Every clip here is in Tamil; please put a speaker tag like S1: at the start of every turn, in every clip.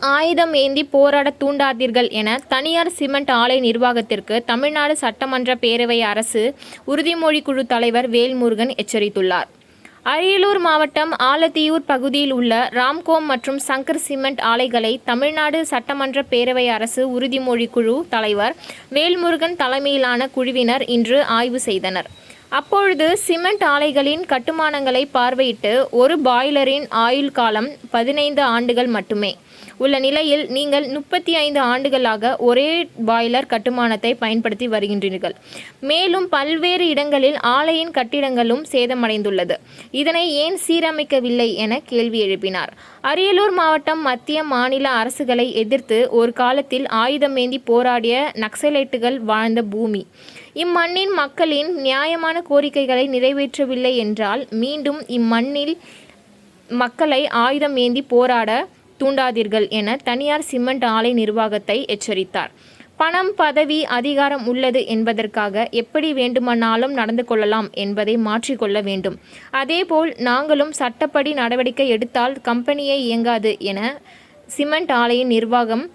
S1: ஆயுதம் ஏந்தி போராட தூண்டாதீர்கள் என தனியார் சிமெண்ட் ஆலை நிர்வாகத்திற்கு தமிழ்நாடு சட்டமன்ற பேரவை அரசு உறுதிமொழி குழு தலைவர் வேல்முருகன் எச்சரித்துள்ளார். அரியலூர் மாவட்டம் ஆலத்தியூர் பகுதியில் உள்ள ராம்கோம் மற்றும் சங்கர் சிமெண்ட் ஆலைகளை தமிழ்நாடு சட்டமன்ற பேரவை அரசு உறுதிமொழி குழு தலைவர் வேல்முருகன் தலைமையிலான குழுவினர் இன்று ஆய்வு செய்தனர். அப்பொழுது சிமெண்ட் ஆலைகளின் கட்டுமானங்களை பார்வையிட்டு ஒரு பாய்லரின் ஆயுள் காலம் பதினைந்து ஆண்டுகள் மட்டுமே. உள்ள நிலையில் நீங்கள் முப்பத்தி ஐந்து ஆண்டுகளாக ஒரே பாய்லர் கட்டுமானத்தை பயன்படுத்தி வருகின்றீர்கள். மேலும் பல்வேறு இடங்களில் ஆலையின் கட்டிடங்களும் சேதமடைந்துள்ளது. இதனை ஏன் சீரமைக்கவில்லை என கேள்வி எழுப்பினார். அரியலூர் மாவட்டம் மத்திய மாநில அரசுகளை எதிர்த்து ஒரு காலத்தில் ஆயுதமேந்தி போராடிய நக்சலைட்டுகள் வாழ்ந்த பூமி. இம்மண்ணின் மக்களின் நியாயமான கோரிக்கைகளை நிறைவேற்றவில்லை என்றால் மீண்டும் இம்மண்ணில் மக்களை ஆயுதம் ஏந்தி போராட தூண்டாதீர்கள் என தனியார் சிமெண்ட் ஆலை நிர்வாகத்தை எச்சரித்தார். பணம் பதவி அதிகாரம் உள்ளது என்பதற்காக எப்படி வேண்டுமானாலும் நடந்து கொள்ளலாம் என்பதை மாற்றிக்கொள்ள வேண்டும். அதேபோல் நாங்களும் சட்டப்படி நடவடிக்கை எடுத்தால் கம்பெனியே இயங்காது என சிமெண்ட் ஆலையின் நிர்வாகம்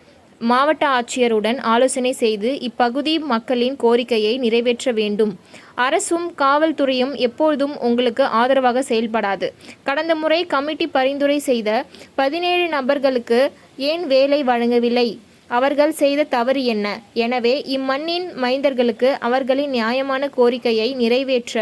S1: மாவட்ட ஆட்சியருடன் ஆலோசனை செய்து இப்பகுதி மக்களின் கோரிக்கையை நிறைவேற்ற வேண்டும். அரசும் காவல்துறையும் எப்பொழுதும் உங்களுக்கு ஆதரவாக செயல்படாது. கடந்த முறை கமிட்டி பரிந்துரை செய்த பதினேழு நபர்களுக்கு ஏன் வேலை வழங்கவில்லை? அவர்கள் செய்த தவறு என்ன? எனவே இம்மண்ணின் மைந்தர்களுக்கு அவர்களின் நியாயமான கோரிக்கையை நிறைவேற்ற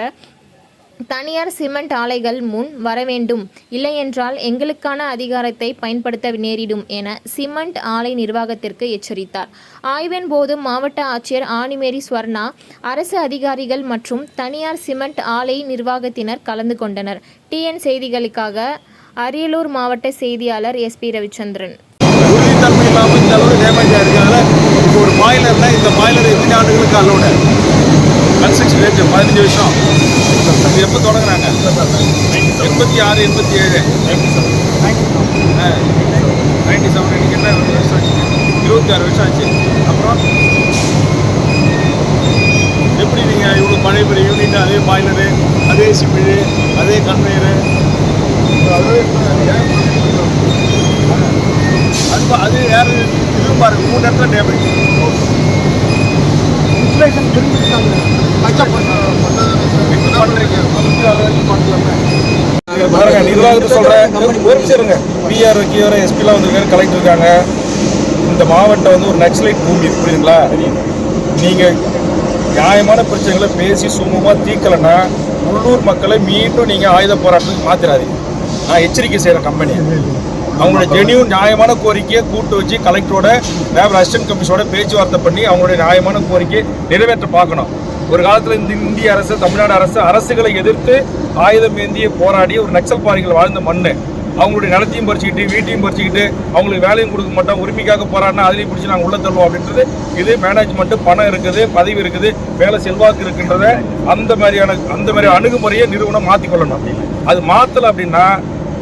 S1: தனியார் சிமெண்ட் ஆலைகள் முன் வரவேண்டும். இல்லையென்றால் எங்களுக்கான அதிகாரத்தை பயன்படுத்த நேரிடும் என சிமெண்ட் ஆலை நிர்வாகத்திற்கு எச்சரித்தார். ஆய்வின் போது மாவட்ட ஆட்சியர் ஆனிமேரி ஸ்வர்ணா அரசு அதிகாரிகள் மற்றும் தனியார் சிமெண்ட் ஆலை நிர்வாகத்தினர் கலந்து கொண்டனர். டிஎன் செய்திகளுக்காக அரியலூர் மாவட்ட செய்தியாளர் எஸ்பி ரவிச்சந்திரன்.
S2: இந்த ஒரு பாய்லர்னா இந்த பாய்லர் எத்தனை ஆண்டுகளுக்கு அல்லோட கன்ஸ்ட்ரக்ஷன் ரேட்டு பதினஞ்சு வருஷம். அது எப்போ தொடங்குறாங்க? எண்பத்தி ஆறு எண்பத்தி ஏழு. நைன்டி செவன் எனக்கு என்ன வருஷம் ஆச்சு? இருபத்தி ஆறு வருஷம் ஆச்சு. அப்புறம்? எப்படி நீங்கள் இவ்வளோ பழைய பெரிய யூனிட் அதே பாய்லரு அதே சிமிழ் அதே கன்வேயரு அது பா- அது வேறு இதுவும் பாருங்கள் மூணு இடத்துல டேமேஜ்
S3: இன்ஃப்ளேஷன் தெரிஞ்சுக்கிட்டாங்க
S2: பாருங்க நிர்வாகத்தை சொல்கிறேன் ஒரு பிஆர் கியூஆர் எஸ்பிலாம் வந்திருக்காரு கலெக்டர் இருக்காங்க. இந்த மாவட்டம் வந்து ஒரு நக்சலைட் பூமி புரியுதுங்களா? நீங்க நியாயமான பிரச்சனைகளை பேசி சுமூகமா தீர்க்கலைன்னா உள்ளூர் மக்களை மீண்டும் நீங்க ஆயுத போராட்டத்துக்கு மாத்திராதீங்க. நான் எச்சரிக்கை செய்யறேன் கம்பெனி அவங்களோட ஜெனியூன் நியாயமான கோரிக்கையை கூட்டு வச்சு கலெக்டரோட லேபர் அசிஸ்டன்ட் கமிஷனோட பேச்சுவார்த்தை பண்ணி அவங்களுடைய நியாயமான கோரிக்கையை நிறைவேற்ற பார்க்கணும். ஒரு காலத்தில் இந்த இந்திய அரசு தமிழ்நாடு அரசு அரசுகளை எதிர்த்து ஆயுதம் ஏந்திய போராடி ஒரு நக்சல் பாரிகள் வாழ்ந்த மண்ணு. அவங்களுடைய நிலத்தையும் பறிச்சுக்கிட்டு வீட்டையும் பறிச்சுக்கிட்டு அவங்களுக்கு வேலையும் கொடுக்க மாட்டோம் உரிமைக்காக போராடினா அதுலேயும் பிடிச்சி நாங்கள் உள்ள தள்ளுவோம் அப்படின்றது. இது மேனேஜ்மெண்ட்டு பணம் இருக்குது பதவி இருக்குது வேலை செல்வாக்கு இருக்குன்றத அந்த மாதிரியான அந்த மாதிரி அணுகுமுறையை நிறுவனம் மாற்றிக்கொள்ளணும் அது மாற்றலை அப்படின்னா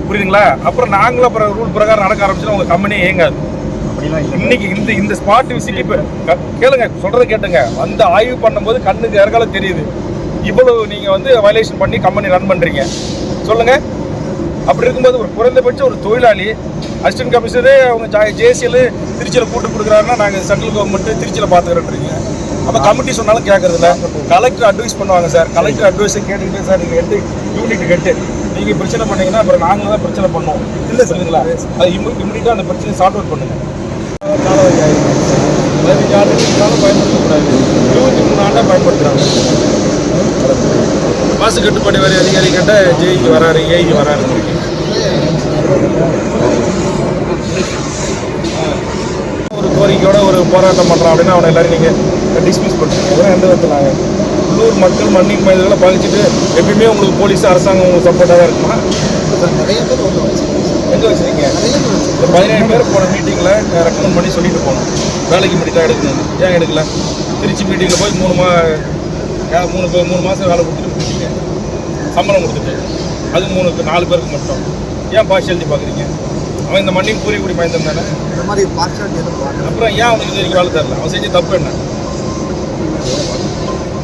S2: புரியுதுங்களா? அப்புறம் நாங்களும் அப்புறம் ரூல் பிரகாரம் நடக்க ஆரம்பிச்சுன்னா உங்கள் கம்பெனியே இயங்காது இன்னைக்கு இந்த இந்த ஸ்மார்ட் விசிட் இப்போ கேளுங்க சொல்றதை கேட்டுங்க. வந்து ஆய்வு பண்ணும்போது கண்ணுக்கு இறக்கால தெரியுது. இவ்வளவு நீங்க வந்து வயலேஷன் பண்ணி கம்பெனி ரன் பண்றீங்க. சொல்லுங்க. அப்படி இருக்கும்போது ஒரு குறைந்தபட்சம் ஒரு தொழிலாளி அசிஸ்டன்ட் கமிஷனரே அவங்க ஜேசியில் திருச்சியில் கூட்டு கொடுக்குறாருன்னா நாங்கள் சென்ட்ரல் கவர்மெண்ட் திருச்சியில் பார்த்துக்கிறோன்றீங்க அப்போ கமிட்டி சொன்னாலும் கேட்கறதில்ல கலெக்டர் அட்வைஸ் பண்ணுவாங்க சார் கலெக்டர் அட்வைஸை கேட்டுக்கிட்டே சார் நீங்கள் எட்டு யூனிட் கெட்டு. நீங்கள் பிரச்சனை பண்ணீங்கன்னா அப்புறம் நாங்களும் தான் பிரச்சனை பண்ணுவோம். இல்லை சொல்லுங்களா அது இம்மிடியாக அந்த பிரச்சனையை சார்ட் அவுட் பண்ணுங்கள் காலவரி ஆயிடுச்சு பதினஞ்சு ஆண்டுகளுக்கு மேலே பயன்படுத்தக்கூடாது இருபத்தி மூணு ஆண்டாக பயன்படுத்துகிறாங்க மாசு கட்டுப்பாடு வரி அதிகாரி கேட்டால் ஜேஇக்கு வராரு ஏஇக்கு வராரு ஒரு கோரிக்கையோட ஒரு போராட்டம் பண்ணுறான் அப்படின்னா அவனை எல்லாரும் நீங்கள் டிஸ்மிஸ் பண்ணுறீங்க எந்த விதத்தில் நாங்கள் உள்ளூர் மக்கள் மண்ணின் மனிதர்களை பாதிச்சுட்டு எப்பயுமே உங்களுக்கு போலீஸ் அரசாங்கம் உங்களுக்கு சப்போர்ட்டாக தான் இருக்குமா
S3: நிறைய பேர்
S2: எங்கே வச்சுருக்கீங்க?
S3: நிறைய பேர் வச்சு
S2: இந்த பதினேழு பேர் போன மீட்டிங்கில் ரெக்கமெண்ட் பண்ணி சொல்லிட்டு போனோம். வேலைக்கு மட்டும் தான் எடுக்கணும் ஏன் எடுக்கல? திருச்சி மீட்டிங்கில் போய் மூணு மா மூணு மூணு மாதம் வேலை கொடுத்துட்டு போயிட்டீங்க. சம்பளம் கொடுத்துட்டு. அது மூணு நாலு பேருக்கு மட்டும். ஏன் பார்ஷியாலிட்டி பார்க்குறீங்க அவன் இந்த மண்ணின் கூறி கூடி பயந்தம் தானே?
S3: இந்த மாதிரி
S2: அப்புறம் ஏன் அவனுக்கு இது வரைக்கும் வேலை தரல? அவன் செஞ்ச தப்பு என்ன?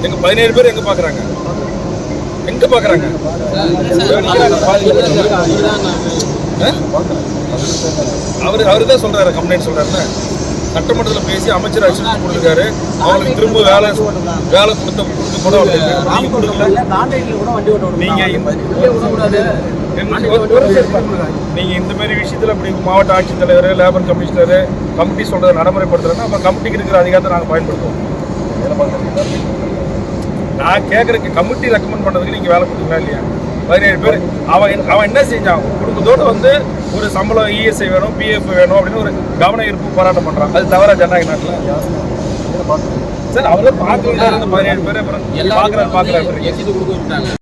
S2: எங்க பதினேழு பேர் எங்க பார்க்குறாங்க எங்க பார்க்குறாங்க அவர் அவர் தான் சொல்றாரு கம்ப்ளைண்ட் சொல்றாருல்ல சட்டமன்றத்தில் பேசி அமைச்சர் அச்சுறுத்தி கொடுத்துருக்காரு. அவங்களுக்கு திரும்ப வேலை வேலை கொடுத்த கொடுத்து கூட வண்டி நீங்க கொடுக்கல? நீங்க இந்த- நீங்க இந்த மாதிரி விஷயத்துல அப்படி மாவட்ட ஆட்சித்தலைவர் லேபர் கமிஷனர் கமிட்டி சொல்றதை நடைமுறைப்படுத்துறேன்னா அப்ப கமிட்டிக்கு இருக்கிற அதிகாரத்தை நாங்கள் பயன்படுத்துவோம். என்ன பண்றது? நான் கேட்குறக்கு கமிட்டி ரெக்கமெண்ட் பண்ணதுக்கு நீங்க வேலை கொடுத்தீங்களா இல்லையா? பதினேழு பேர். அவன் அவன் என்ன செஞ்சான்? குடும்பத்தோடு வந்து ஒரு சம்பளம் இஎஸ்ஐ வேணும் பிஎஃப் வேணும் அப்படின்னு ஒரு கவன ஈர்ப்பு போராட்டம் பண்றான். அது தவிர ஜனநாயக நாட்டில்? சார் அவரை பார்க்கல பதினேழு பேர் அப்புறம் பார்க்குறாரு பார்க்குறாரு.
S4: எக்ஸிட் கொடுக்க விட்டாங்க